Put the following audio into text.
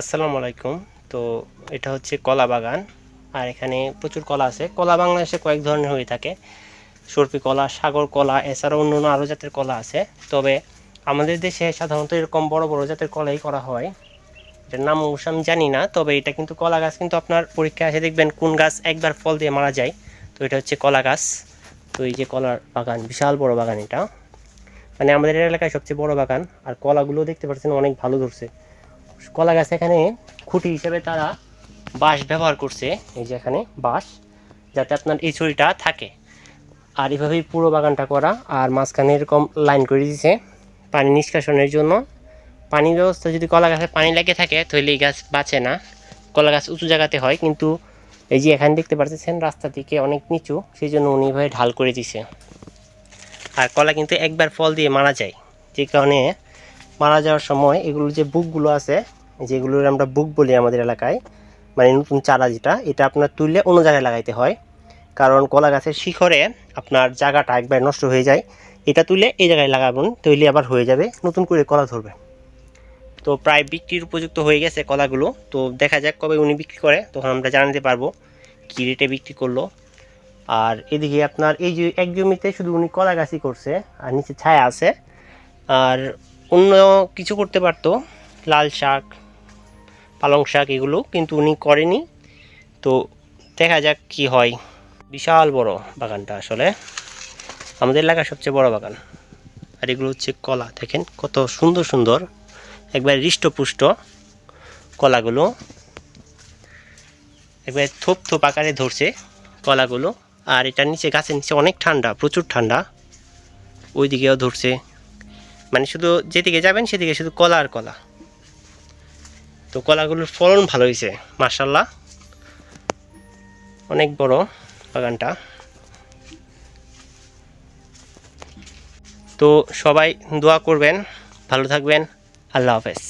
আসসালামু আলাইকুম। তো এটা হচ্ছে কলা বাগান, আর এখানে প্রচুর কলা আছে। কলা বাংলাদেশে কয়েক ধরনের হয়ে থাকে। সর্পি কলা, সাগর কলা, এছাড়াও অন্য আরও জাতের কলা আছে। তবে আমাদের দেশে সাধারণত এরকম বড় বড় জাতের কলাই করা হয়। এটার নাম অবশ্য আমি জানি না, তবে এটা কিন্তু কলা গাছ কিন্তু আপনার পরীক্ষায় এসে দেখবেন কোন গাছ একবার ফল দিয়ে মারা যায়। তো এটা হচ্ছে কলা গাছ। তো এই যে কলার বাগান, বিশাল বড় বাগান এটা। মানে আমাদের এলাকায় সবচেয়ে বড় বাগান, আর কলাগুলো দেখতে পাচ্ছেন অনেক ভালো ধরছে। কলা গাছ এখানে খুঁটি হিসেবে তারা বাঁশ ব্যবহার করছে। এই যে এখানে বাঁশ, যাতে আপনার এই ছড়িটা থাকে। আর এভাবেই পুরো বাগানটা করা, আর মাঝখানে এরকম লাইন করে দিয়েছে পানি নিষ্কাশনের জন্য। পানি ব্যবস্থা, যদি কলা গাছে পানি লেগে থাকে, তাহলে এই গাছ বাঁচে না। কলা গাছ উঁচু জায়গাতে হয়, কিন্তু এই যে এখানে দেখতে পাচ্ছেন রাস্তা থেকে অনেক নিচু সেই জন্য উনি এভাবে ঢাল করে দিছে আর কলা কিন্তু একবার ফল দিয়ে মারা যায়, যে কারণে মারা যাওয়ার সময় এগুলো যে বুকগুলো আছে, যেগুলোর আমরা বুক বলি আমাদের এলাকায় মানে নতুন চারা যেটা, এটা আপনার তুললে অন্য জায়গায় লাগাইতে হয়। কারণ কলা গাছের শিখরে আপনার জায়গাটা একবার নষ্ট হয়ে যায়। এটা তুলে এই জায়গায় লাগাবেন, তৈলে আবার হয়ে যাবে, নতুন করে কলা ধরবে। তো প্রায় বিক্রির উপযুক্ত হয়ে গেছে কলাগুলো। তো দেখা যাক কবে উনি বিক্রি করে, তখন আমরা জানাতে পারব কী রেটে বিক্রি করল। আর এদিকে আপনার এই যে এক জমিতে শুধু উনি কলা গাছই করছে, আর নিচে ছায়া আছে। আর অন্য কিছু করতে পারতো। লাল শাক, পালং শাক এগুলো কিন্তু উনি করেনি। তো দেখা যাক কি হয়। বিশাল বড় বাগানটা আসলে। আমাদের এলাকার সবচেয়ে বড় বাগান। আর এগুলো হচ্ছে কলা। দেখেন কত সুন্দর সুন্দর। একবার হৃষ্টপুষ্ট কলাগুলো। একবার থোপ থোপ আকারে ধরছে কলাগুলো। আর এটার নিচে, গাছের নিচে অনেক ঠান্ডা, প্রচুর ঠান্ডা। ওইদিকেও ধরছে। মানে শুধু যেদিকে যাবেন সেদিকে শুধু কলা আর কলা। তো কলাগুলোর ফলন ভালো হয়েছে মার্শাল্লাহ অনেক বড় বাগানটা। তো সবাই দোয়া করবেন, ভালো থাকবেন, আল্লাহ হাফেজ।